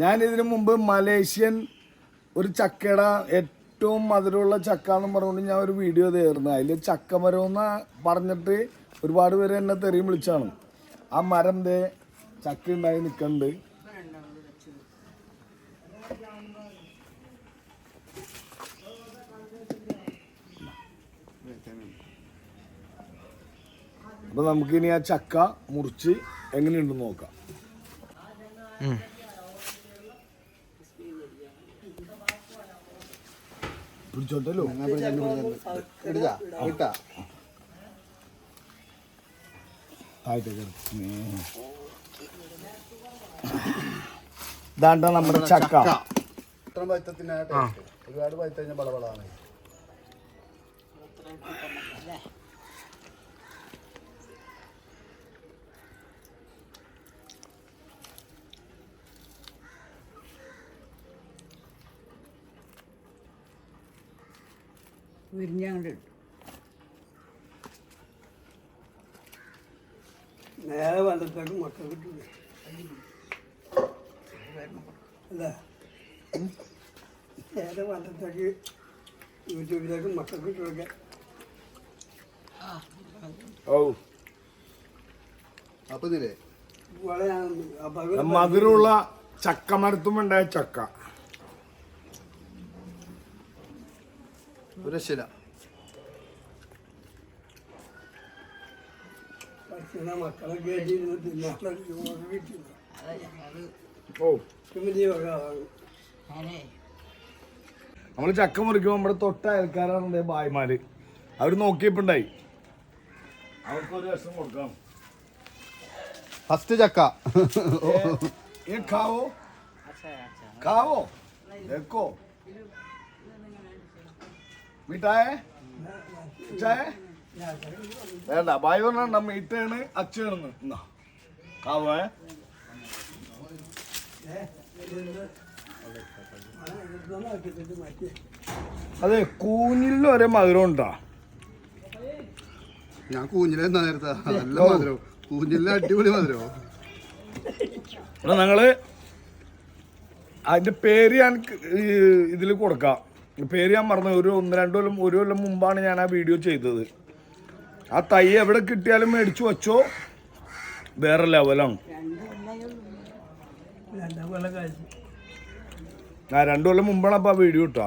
ഞാൻ ഇതിനു മുമ്പ് മലേഷ്യൻ ഒരു ചക്കയുടെ ഏറ്റവും മധുരമുള്ള ചക്ക എന്ന് പറഞ്ഞുകൊണ്ട് ഞാൻ ഒരു വീഡിയോ തീർന്നു. അതിൽ ചക്കമരം എന്ന് പറഞ്ഞിട്ട് ഒരുപാട് പേര് എന്നെ തെറിയും വിളിച്ചാണ്. ആ മരം ദേ ചക്ക ഉണ്ടായി നിൽക്കുന്നുണ്ട് അപ്പൊ നമുക്കിനി ആ ചക്ക മുറിച്ച് എങ്ങനെയുണ്ടെന്ന് നോക്കാം. പിടിച്ചോട്ടല്ലോ ഇതാണ്ട നമ്മുടെ ചക്ക. ഇത്ര പൈത്തത്തിന് ടേസ്റ്റ് ഒരുപാട് പൈത്ത കഴിഞ്ഞാൽ വിരിഞ്ഞങ്ങോട്ട് ഇട്ടു നേരെ വലത്തേക്ക് മുട്ട കിട്ടും അല്ല നേരെ വലത്തേക്ക് യൂട്യൂബിലേക്ക് മുട്ട കിട്ടുക ഓ അപ്പൊ വളരെ മധുരമുള്ള ചക്ക മരത്തുമുണ്ടായ ചക്ക. ഒരാളാണ് നമ്മൾ ചക്ക മുറിക്കുമ്പോൾ നമ്മുടെ തൊട്ട അയൽക്കാരാണ് ബായ്മാര് അവർ നോക്കിയപ്പോണ്ടായി അവർക്ക് ഒരു രസം കൊടുക്കാം ഫസ്റ്റ് ചക്ക ये खाओ खाओ देखो ചായ വേണ്ട ബായ് പറഞ്ഞ മീറ്റാണ് അച്ഛനാണ് എന്നാ കാവേ അതെ കൂഞ്ഞിലും ഒരേ മധുരം ഉണ്ടാ? ഞാൻ കൂഞ്ഞിലെന്നാ നേരത്തെ. നല്ല മധുരം. കൂഞ്ഞിലെ അടിപൊളി മധുരം. എന്നാ ഞങ്ങൾ അതിന്റെ പേര് ഞാൻ ഇതിൽ കൊടുക്കാം. പേര് ഞാൻ മറന്നു. ഒരു ഒന്ന് രണ്ട് കൊല്ലം ഒരു കൊല്ലം മുമ്പാണ് ഞാൻ ആ വീഡിയോ ചെയ്തത്. ആ തൈ എവിടെ കിട്ടിയാലും മേടിച്ചു വച്ചോ. വേറെ ലെവലാണ് ആ രണ്ടു കൊല്ലം മുമ്പാണ് അപ്പൊ ആ വീഡിയോ ഇട്ടാ